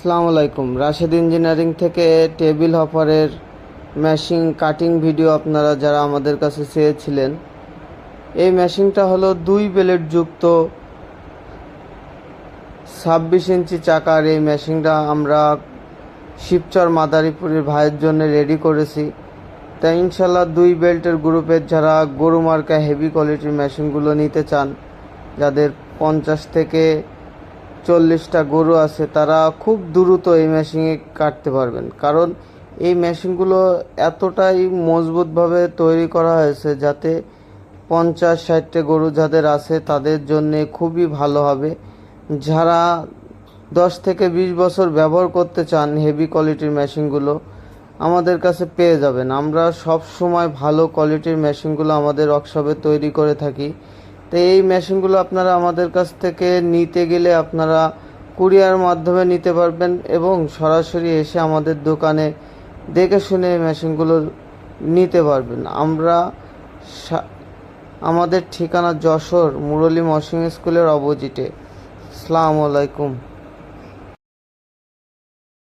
আসসালামু আলাইকুম। রাশেদ ইঞ্জিনিয়ারিং থেকে টেবিল হপারের ম্যাশিং কাটিং ভিডিও আপনারা যারা আমাদের কাছে চেয়েছিলেন, এই ম্যাশিংটা হলো দুই বেলেট যুক্ত ছাব্বিশ ইঞ্চি চাকার। এই ম্যাশিংটা আমরা শিবচর মাদারীপুরের ভাইয়ের জন্য রেডি করেছি। তাই ইনশাল্লাহ দুই বেল্টের গ্রুপের যারা গরু মার্কা হেভি কোয়ালিটির মেশিনগুলো নিতে চান, যাদের পঞ্চাশ থেকে চল্লিশটা গরু আছে, তারা খুব দ্রুত এই মেশিনে কাটতে পারবেন। কারণ এই মেশিনগুলো এতটাই মজবুতভাবে তৈরি করা হয়েছে যাতে পঞ্চাশ, ষাটটা গরু যাদের আছে তাদের জন্য খুবই ভালো হবে। যারা দশ থেকে বিশ বছর ব্যবহার করতে চান হেভি কোয়ালিটির মেশিনগুলো আমাদের কাছে পেয়ে যাবেন। আমরা সব সময় ভালো কোয়ালিটির মেশিনগুলো আমাদের ওয়ার্কশপে তৈরি করে থাকি। তো এই মেশিনগুলো আপনারা আমাদের কাছ থেকে নিতে গেলে আপনারা কুরিয়ার মাধ্যমে নিতে পারবেন এবং সরাসরি এসে আমাদের দোকানে দেখে শুনে মেশিনগুলো নিতে পারবেন। আমরা আমাদের ঠিকানা যশোর মুরলী মশিং স্কুলের অপোজিটে। আসসালামু আলাইকুম।